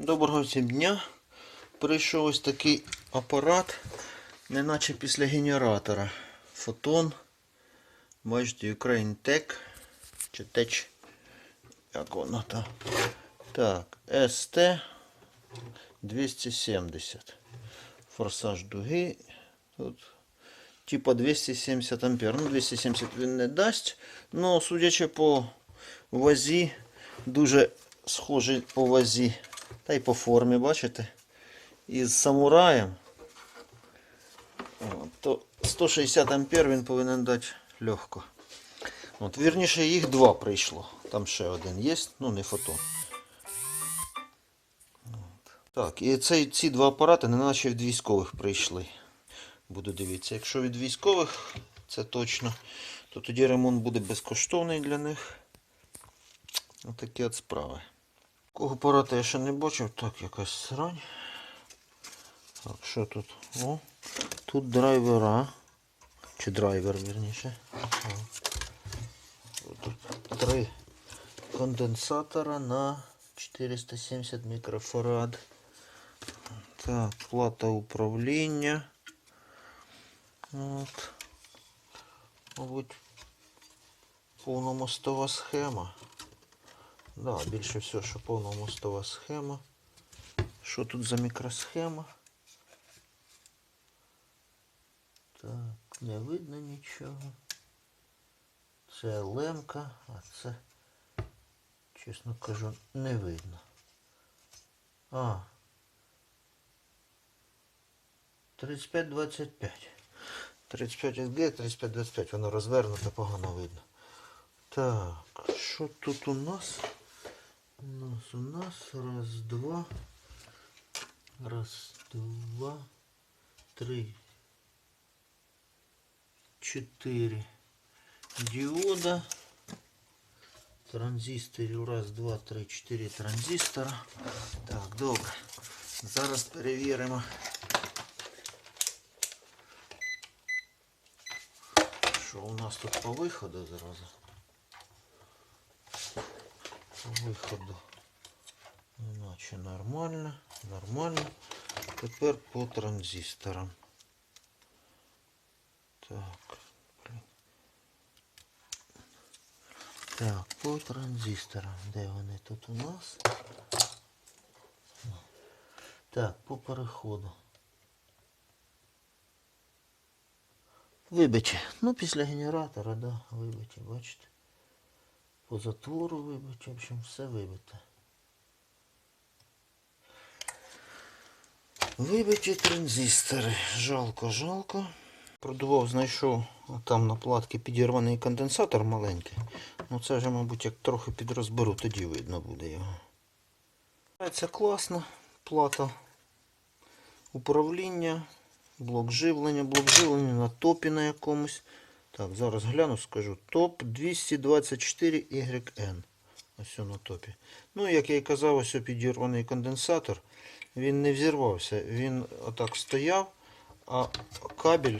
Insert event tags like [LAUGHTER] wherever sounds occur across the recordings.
Доброго всім дня. Прийшов ось такий апарат, неначе після генератора. Фотон. Бачите, Ukraine Tech. Чи Tech. Як воно там. Так, ST 270. Форсаж дуги. Тут. Типа 270 ампер. Ну, 270 він не дасть. Ну, судячи по вазі, дуже схожий по вазі. Та й по формі, бачите? Із самураєм. От, то 160 ампер він повинен дати легко. От, вірніше, їх два прийшло. Там ще один є, ну не фотон. От. Так, і цей, ці два апарати не наче від військових прийшли. Буду дивитися. Якщо від військових, це точно, то тоді ремонт буде безкоштовний для них. Отакі от справи. Кого апарата я ще не бачив, так якась срань. Так, що тут? О, тут драйвера. Чи драйвер, вірніше. Тут три конденсатора на 470 мікрофарад. Так, плата управління. От. Мабуть, повномостова схема. Да, більше всього, що повномостова схема. Що тут за мікросхема? Так, не видно нічого. Це лемка, а це, чесно кажу, не видно. А. 35-25. 35 СГ, 35-25. Воно розвернуто, погано видно. Так, що тут у нас? У нас, у нас раз, два, раз, два, три, чотири діода. Транзисторів раз, два, три, чотири транзистора. Так, добре. Зараз перевіримо. Що у нас тут по виходу зразу? Виходу. Іначе нормально, нормально. Тепер по транзисторам. Так. Так, по транзисторам. Де вони тут у нас? Так, по переходу. Вибиті. Ну, після генератора, да, вибиті, бачите. По затвору вибиті, в общем, все вибите. Вибиті транзистори. Жалко, жалко. Продував, знайшов там на платці підірваний конденсатор маленький. Ну це вже, мабуть, як трохи підрозберу, тоді видно буде його. Це класно. Плата управління, блок живлення, блок живлення на топі на якомусь. Так, зараз гляну, скажу. Топ 224YN. Ось на топі. Ну, як я і казав, ось підірваний конденсатор. Він не взірвався. Він отак стояв, а кабель,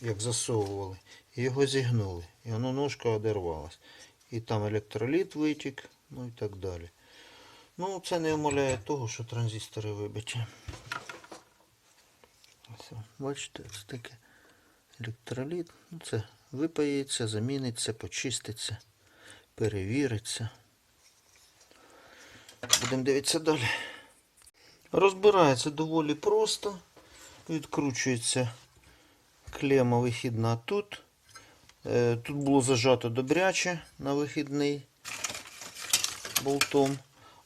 як засовували, його зігнули. І воно ножка одервалась. І там електроліт витік, ну і так далі. Ну, це не омаляє того, що транзистори вибиті. Ось, бачите, це таке електроліт. Ну, це випається, заміниться, почиститься, перевіриться. Будемо дивитися далі. Розбирається доволі просто. Відкручується клема вихідна тут. Е, Тут було зажато добряче на вихідний болтом.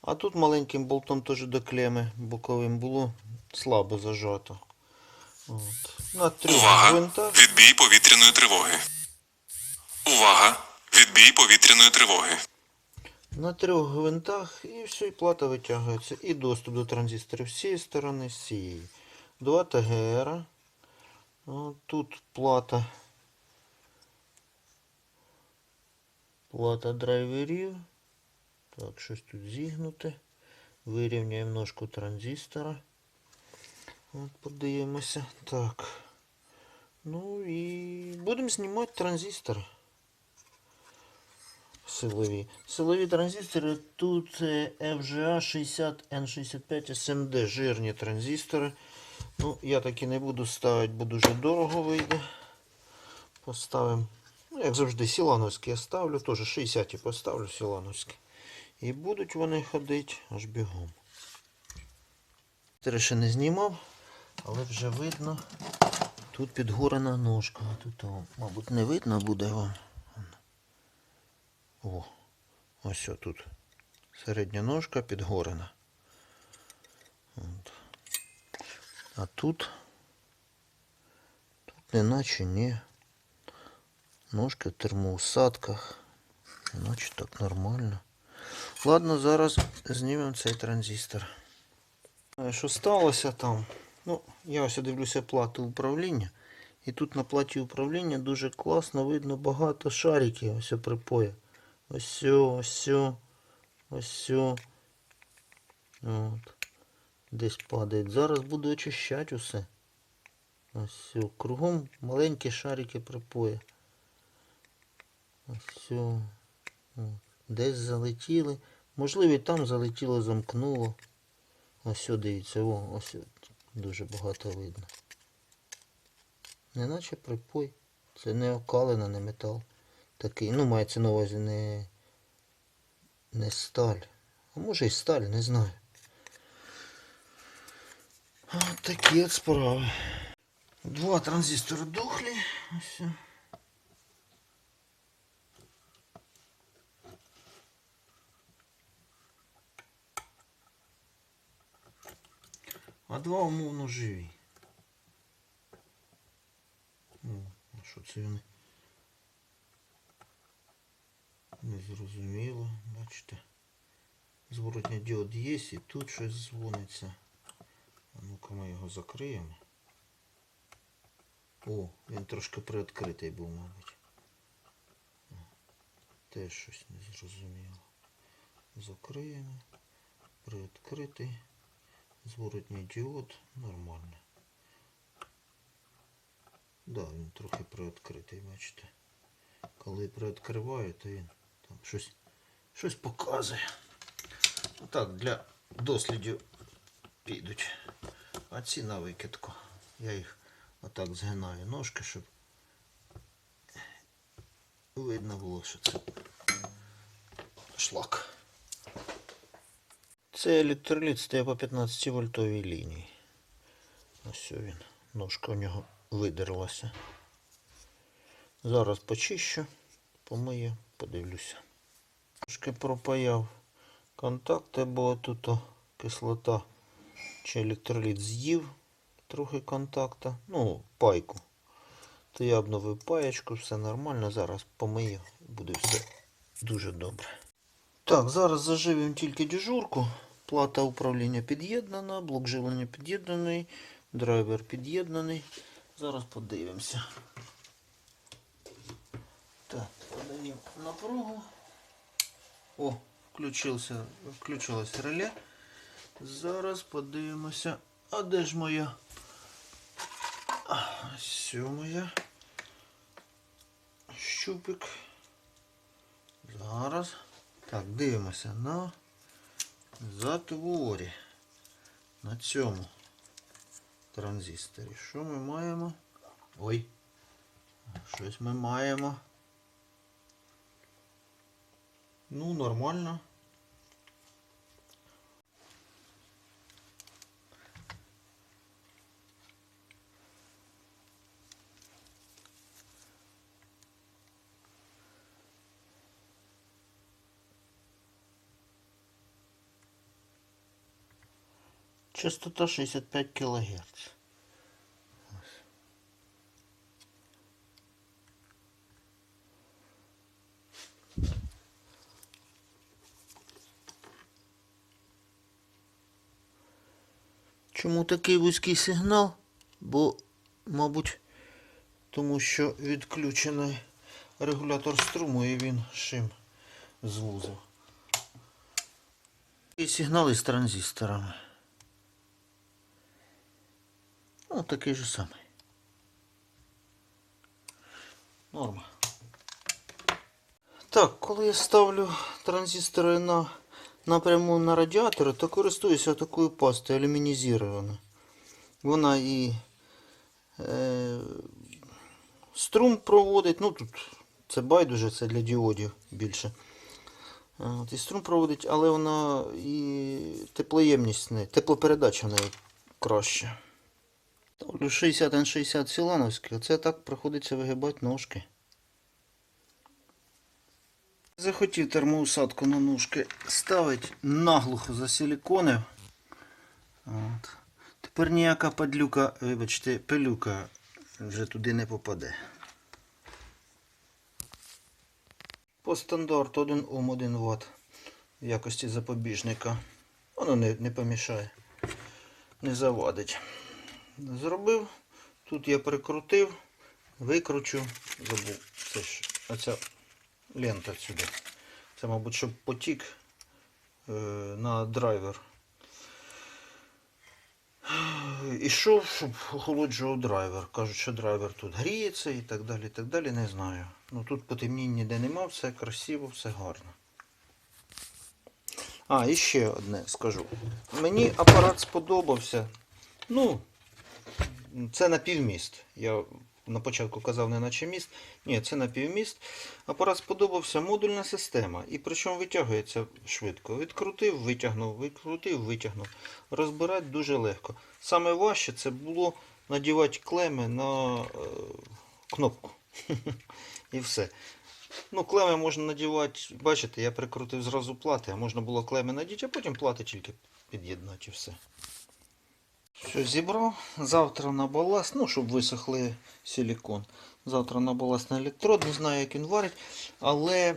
А тут маленьким болтом теж до клеми боковим було слабо зажато. От. На трьох Увага! гвинтах. Відбій повітряної тривоги. Увага! Відбій повітряної тривоги. На трьох гвинтах і все, і плата витягується. І доступ до транзисторів з цієї сторони, з цієї. 2 ТГР. Тут плата. Плата драйверів. Так, щось тут зігнуте. Вирівняємо ножку транзистора. От, подивимося. Так. Ну і будемо знімати транзистор. Силові. Силові транзистори тут FGA 60 N65 SMD. Жирні транзистори. Ну, я такі не буду ставити, бо дуже дорого вийде. Поставимо. Ну, як завжди, сілановські я ставлю. Теж 60 поставлю сілановські. І будуть вони ходити аж бігом. Ще не знімав, але вже видно. Тут підгорена ножка. Тут, мабуть, не видно буде вам. О, ось тут. Середня ножка підгорена. От. А тут, тут неначе ні. Ножки в термоусадках. Іначе так нормально. Ладно, зараз знімемо цей транзистор. Що сталося там? Ну, я ось дивлюся плату управління. І тут на платі управління дуже класно видно багато шариків ось припоя. Ось ось ось. От. Десь падає. Зараз буду очищати усе. Ось. Кругом маленькі шарики припоя. Ось. От. Десь залетіли. Можливо, і там залетіло, замкнуло. Ось дивіться, ось дуже багато видно. Неначе припой. Це не окалина, не метал. Такий, ну мається на увазі не, не сталь. А може і сталь, не знаю. От такі от справи. Два транзистори дохлі. Ось. А два умовно живі. О, що це вони? Не зрозуміло, бачите. Зворотній діод є і тут щось дзвониться. А ну-ка ми його закриємо. О, він трошки приоткритий був, мабуть. Теж щось не зрозуміло. Закриємо. Приоткритий. Зворотній діод нормально. Да, він трохи приоткритий, бачите. Коли приоткриваю, то він там щось, щось показує. Отак для дослідів підуть. А ці на викидку. Я їх отак згинаю ножки, щоб видно було, що це шлак. Це електроліт стає по 15 вольтовій лінії. Ось він. Ножка у нього видерлася. Зараз почищу, помию, подивлюся. Трошки пропаяв контакти, бо тут кислота чи електроліт з'їв трохи контакта. Ну, пайку. То я обновив паєчку, все нормально. Зараз помию, буде все дуже добре. Так, зараз заживимо тільки дежурку. Плата управління під'єднана, блок живлення під'єднаний, драйвер під'єднаний. Зараз подивимося. Так, подаємо напругу. О, включився, включилось реле. Зараз подивимося. А де ж моя? Моя. Щупик. Зараз. Так, дивимося на затворі. На цьому транзисторі. Що ми маємо? Ой. Щось ми маємо. Ну, нормально. Частота 65 кГц. Чому такий вузький сигнал? Бо, мабуть, тому що відключений регулятор струму і він шим звузив. І сигнали з транзисторами. Ну, такий же самий. Норма. Так, коли я ставлю транзистори на, напряму на радіатори, то користуюся такою пастою алюмінізованою. Вона і е, струм проводить, ну тут це байдуже, це для діодів більше. От, і струм проводить, але вона і теплоємність, теплопередача в неї краща. Ставлю 60 на 60 сілановський, оце так приходиться вигибати ножки. Захотів термоусадку на ножки ставити наглухо засиліконив. От. Тепер ніяка падлюка, вибачте, пилюка вже туди не попаде. По стандарту 1 Ом 1 Вт в якості запобіжника. Воно не, не помішає, не завадить. Зробив. Тут я прикрутив, викручу, забув. Це ж оця лента сюди. Це, мабуть, щоб потік е, на драйвер. Ішов, щоб охолоджував драйвер. Кажуть, що драйвер тут гріється і так далі. і так далі. Не знаю. Ну тут потемнінь ніде нема, все красиво, все гарно. А, і ще одне скажу. Мені апарат сподобався. Ну, це на півміст. Я на початку казав не наче міст. Ні, це на півміст. Апарат сподобався модульна система. І причому витягується швидко. Відкрутив, витягнув, відкрутив, витягнув. Розбирати дуже легко. Саме важче це було надівати клеми на е, кнопку. [LAUGHS] І все. Ну, клеми можна надівати, бачите, я прикрутив зразу плати, а можна було клеми надіти, а потім плати тільки під'єднати і все. Що, зібрав. Завтра на баласт, ну, щоб висохли силікон. Завтра на баласт на електрод, не знаю, як він варить. Але,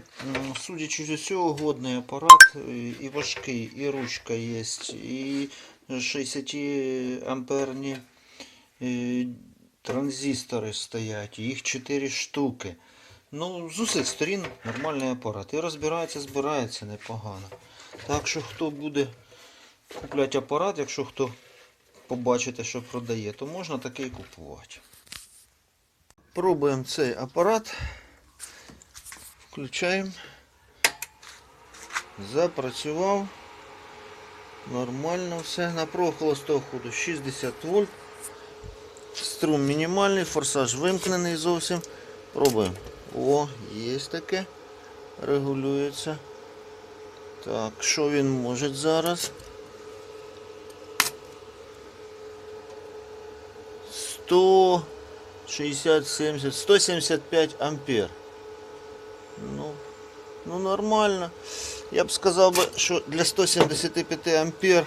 судячи з усього, годний апарат, і- і важкий, і ручка є, і 60 амперні е, транзистори стоять, їх 4 штуки. Ну, з усіх сторін нормальний апарат. І розбирається, збирається непогано. Так що хто буде купляти апарат, якщо хто побачите, що продає, то можна такий купувати. Пробуємо цей апарат. Включаємо. Запрацював. Нормально все. Напруга холостого ходу 60 вольт. Струм мінімальний, форсаж вимкнений зовсім. Пробуємо. О, є таке. Регулюється. Так, що він може зараз? 160, 70, 175 ампер. Ну, ну нормально. Я б сказав що для 175 ампер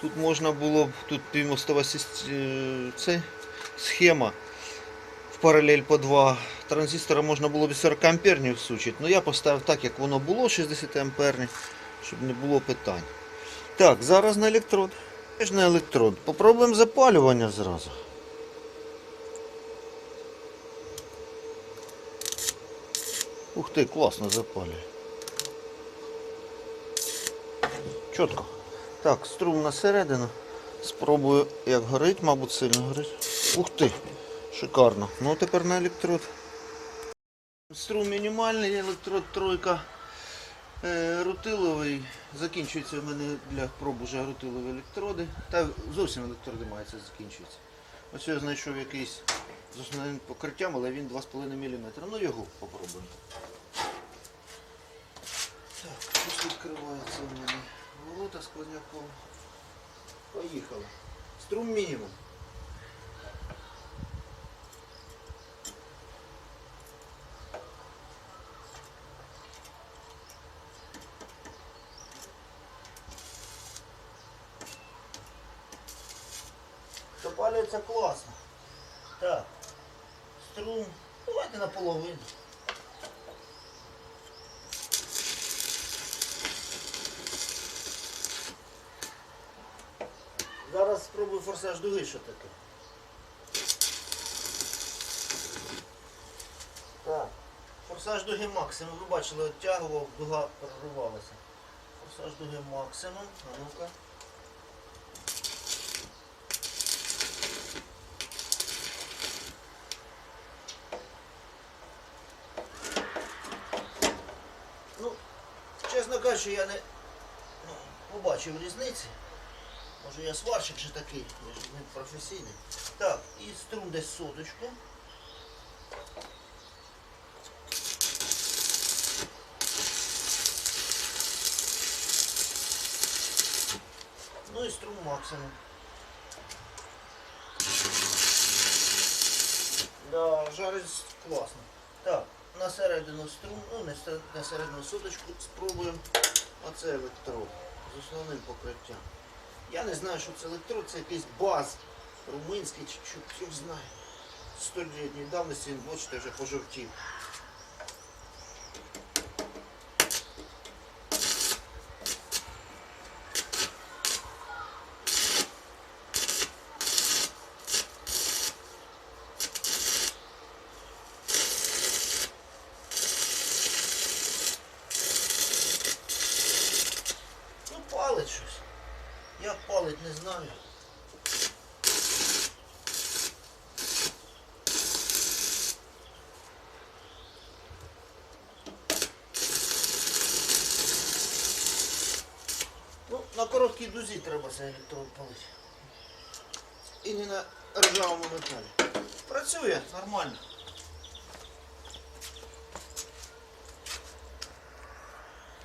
тут можна було б, тут півмостова це, схема в паралель по два транзистора можна було б 40 амперні всучити. Ну я поставив так, як воно було, 60 амперні, щоб не було питань. Так, зараз на електрод. Теж електрод. Попробуємо запалювання зразу. Ух ти, класно запалює. Чітко. Так, струм на середину. Спробую, як горить, мабуть, сильно горить. Ух ти, шикарно. Ну тепер на електрод. Струм мінімальний, електрод тройка е, рутиловий. Закінчується в мене для проб уже рутилові електроди. Та зовсім електроди мається закінчується. Ось я знайшов якийсь з основним покриттям, але він 2,5 мм. Ну його попробуємо. Так, ось відкривається у мене ворота сквозняком. Поїхали. Струм мінімум. Запалюється класно. Так. Струм. Давайте наполовину. Зараз спробую форсаж дуги, що таке. Так. Форсаж дуги максимум. Ви бачили, оттягував, дуга перервалася. Форсаж дуги максимум. А ну-ка. Що я не ну, побачив різниці. Може я сварщик же такий, я ж не професійний. Так, і струм десь соточку. Ну і струм максимум. Да, жарить класно. Так, на середину струм, ну на середину суточку, спробуємо оце електрод з основним покриттям. Я не знаю, що це електрод, це якийсь баз румунський чи чуть знає. знає. Столітньої давності він, бачите, вже пожовтів. Ну, палить щось. Як палить, не знаю. Ну, на короткій дузі треба цей електрод палити. І не на ржавому металі. Працює нормально.